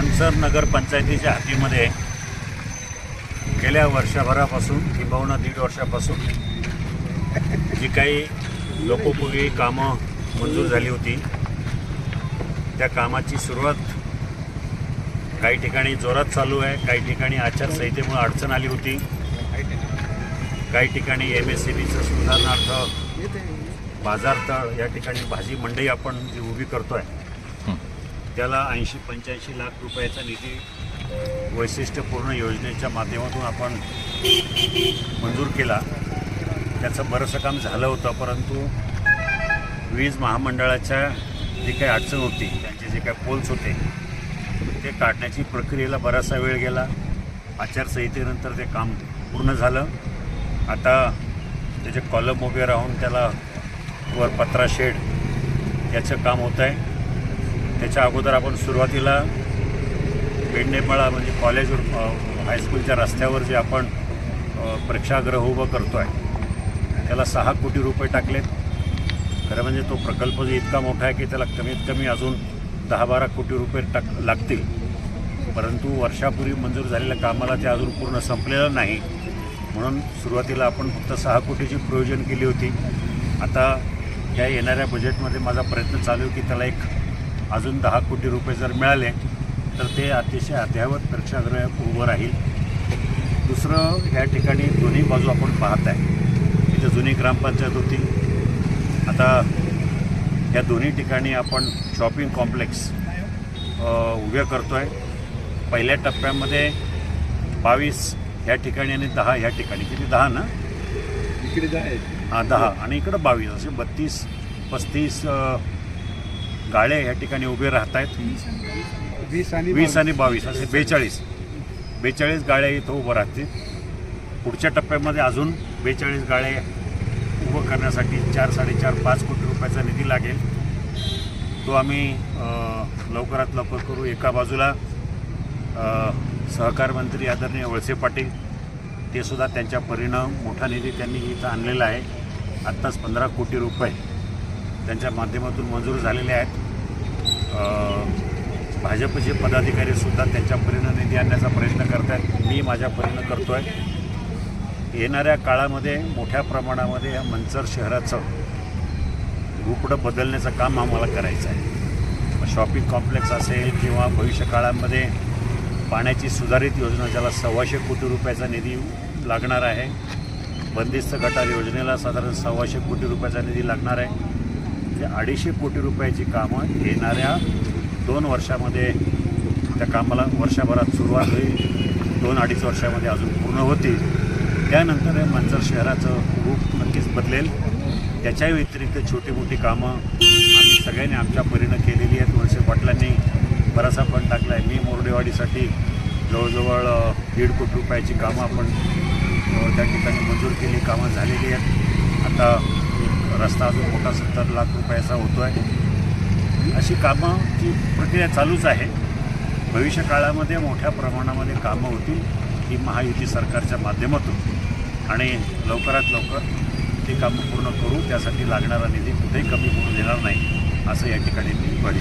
वसर नगर पंचायतीच्या हातीमध्ये गेल्या वर्षभरापासून किंबहुना दीड वर्षापासून जी काही लोकोपयोगी कामं मंजूर झाली होती त्या कामाची सुरुवात काही ठिकाणी जोरात चालू आहे काही ठिकाणी आचारसंहितेमुळे अडचण आली होती काही ठिकाणी एम एस सी बीचं सुधारणार्थ बाजारतळ या ठिकाणी भाजी मंडई आपण जी उभी करतो आहे त्याला ऐंशी पंच्याऐंशी लाख रुपयाचा निधी वैशिष्ट्यपूर्ण योजनेच्या माध्यमातून आपण मंजूर केला त्याचं बरंचसं काम झालं होतं परंतु वीज महामंडळाच्या जी काही अडचण होती त्यांचे जे काही पोल्स होते ते काढण्याची प्रक्रियेला बराचसा वेळ गेला. आचारसंहितेनंतर ते काम पूर्ण झालं. आता त्याचे कॉलम उभे राहून त्याला वर पत्रा शेड याचं काम होतं आहे त्याच्या अगोदर आपण सुरुवातीला पेडणेमळा म्हणजे कॉलेज हायस्कूलच्या रस्त्यावर जे आपण प्रेक्षागृह उभं करतो आहे त्याला सहा कोटी रुपये टाकलेत. खरं म्हणजे तो प्रकल्प जो इतका मोठा आहे की त्याला कमीत कमी अजून दहा बारा कोटी रुपये टाक लागतील. परंतु वर्षापूर्वी मंजूर झालेल्या कामाला ते अजून पूर्ण संपलेलं नाही. म्हणून सुरुवातीला आपण फक्त सहा कोटीची प्रयोजन केली होती. आता या येणाऱ्या बजेटमध्ये माझा प्रयत्न चालू आहे की त्याला एक अजून दहा कोटी रुपये जर मिळाले तर ते अतिशय अद्ययावत प्रेक्षागृह उभं राहील. दुसरं या ठिकाणी दोन्ही बाजू आपण पाहत आहे. इथं जुनी ग्रामपंचायत होती. आता या दोन्ही ठिकाणी आपण शॉपिंग कॉम्प्लेक्स उभे करतो आहे पहिल्या टप्प्यामध्ये बावीस ह्या ठिकाणी आणि दहा ह्या ठिकाणी. किती? दहा ना? इकडे जाय हां दहा. आणि इकडं बावीस. असे बत्तीस पस्तीस गाळे ह्या ठिकाणी उभे राहत आहेत वीस आणि वीस आणि बावीस. असे बेचाळीस. बेचाळीस गाड्या इथं उभं राहतील. पुढच्या टप्प्यामध्ये अजून बेचाळीस गाड्या उभं करण्यासाठी चार साडेचार पाच कोटी रुपयाचा निधी लागेल. तो आम्ही लवकरात लवकर करू. एका बाजूला सहकार मंत्री आदरणीय वळसे पाटील ते सुद्धा त्यांच्या परीनं मोठा निधी त्यांनी इथं आणलेला आहे. आत्ताच पंधरा कोटी रुपये त्यांच्या माध्यमातून मंजूर झालेले आहेत. भाजपचे पदाधिकारी सुद्धा त्यांच्या परीनं निधी आणण्याचा प्रयत्न करत आहेत मी माझ्या परीनं करतो आहे येणाऱ्या काळामध्ये मोठ्या प्रमाणामध्ये या मंचर शहराचं रूपडं बदलण्याचं काम आम्हाला करायचं आहे. शॉपिंग कॉम्प्लेक्स असेल किंवा भविष्य काळामध्ये पाण्याची सुधारित योजना ज्याला सव्वाशे कोटी रुपयाचा निधी लागणार आहे बंदिस्त गटार योजनेला साधारण सव्वाशे कोटी रुपयाचा निधी लागणार आहे. ते अडीचशे कोटी रुपयाची कामं येणाऱ्या दोन वर्षामध्ये त्या कामाला वर्षभरात सुरुवात होईल. दोन अडीच वर्षामध्ये अजून पूर्ण होतील. त्यानंतर मंचर शहराचं रूप नक्कीच बदलेल. त्याच्या व्यतिरिक्त छोटी मोठी कामं आम्ही सगळ्यांनी आमच्या परीनं केलेली आहेत. वर्ष पाटलांनी बरासा फंड टाकला आहे मी मोरडेवाडीसाठी जवळजवळ दीड कोटी रुपयाची कामं आपण त्या ठिकाणी मंजूर केली. कामं झालेली आहेत. आता रस्ता अजून मोठा सत्तर लाख रुपयाचा होतो आहे अशी कामाची प्रक्रिया चालूच आहे. भविष्य काळामध्ये मोठ्या प्रमाणामध्ये कामं होतील ही महायुती सरकारच्या माध्यमातून. आणि लवकरात लवकर ते कामं पूर्ण करू त्यासाठी लागणारा निधी कुठेही कमी होऊ देणार नाही असं या ठिकाणी मी ग्वाही